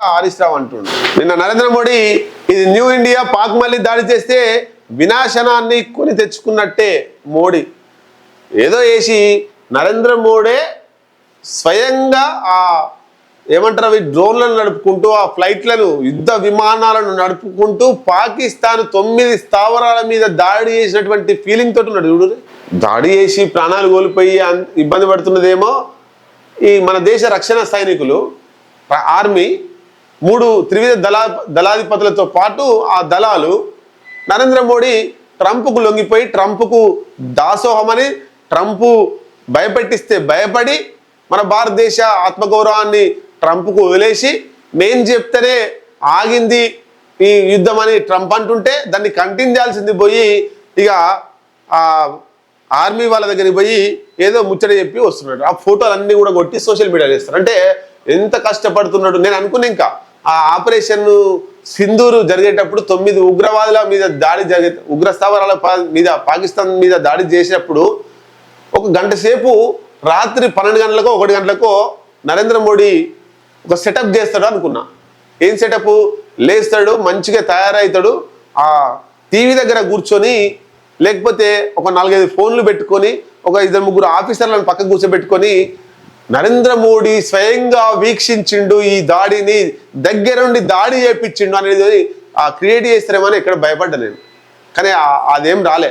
హరీష్ రావు అంటుండు. నిన్న నరేంద్ర మోడీ ఇది న్యూ ఇండియా పాక్ మళ్ళీ దాడి చేస్తే వినాశనాన్ని కొని తెచ్చుకున్నట్టే మోడీ. ఏదో వేసి నరేంద్ర మోడీ స్వయంగా ఆ ఏమంటారు అవి డ్రోన్లను నడుపుకుంటూ ఆ ఫ్లైట్లను యుద్ధ విమానాలను నడుపుకుంటూ పాకిస్తాన్ తొమ్మిది స్థావరాల మీద దాడి చేసినటువంటి ఫీలింగ్ తోటి ఉన్నాడు చూడు. దాడి చేసి ప్రాణాలు కోల్పోయి ఇబ్బంది పడుతున్నదేమో ఈ మన దేశ రక్షణ సైనికులు ఆర్మీ మూడు త్రివిధ దళా దళాధిపతులతో పాటు ఆ దళాలు నరేంద్ర మోడీ ట్రంప్కు లొంగిపోయి ట్రంప్కు దాసోహమని ట్రంప్ భయపెట్టిస్తే భయపడి మన భారతదేశ ఆత్మగౌరవాన్ని ట్రంప్కు వదిలేసి నేను చెప్తేనే ఆగింది ఈ యుద్ధం అని ట్రంప్ అంటుంటే దాన్ని కంటిన్యూ చేయాల్సింది పోయి ఇక ఆర్మీ వాళ్ళ దగ్గరికి పోయి ఏదో ముచ్చట చెప్పి వస్తున్నాడు. ఆ ఫోటోలు అన్నీ కూడా కొట్టి సోషల్ మీడియాలో వేస్తారు. అంటే ఎంత కష్టపడుతున్నాడు నేను అనుకున్నా ఇంకా. ఆ ఆపరేషన్ సింధూరు జరిగేటప్పుడు తొమ్మిది ఉగ్రవాదుల మీద దాడి జరిగే ఉగ్రస్థావరాల పా- మీద పాకిస్తాన్ మీద దాడి చేసినప్పుడు ఒక గంట సేపు రాత్రి పన్నెండు గంటలకో ఒకటి గంటలకో నరేంద్ర మోడీ ఒక సెటప్ చేస్తాడు అనుకున్నా. ఏం సెటప్ లేస్తాడు మంచిగా తయారవుతాడు ఆ టీవీ దగ్గర కూర్చొని లేకపోతే ఒక నాలుగైదు ఫోన్లు పెట్టుకొని ఒక ఇద్దరు ముగ్గురు ఆఫీసర్లను పక్కకు కూర్చోబెట్టుకొని నరేంద్ర మోడీ స్వయంగా వీక్షించిండు ఈ దాడిని దగ్గరుండి దాడి చేపించిండు అనేది ఆ క్రియేట్ చేస్తారేమని ఇక్కడ భయపడ్డా నేను. కానీ అదేం రాలే.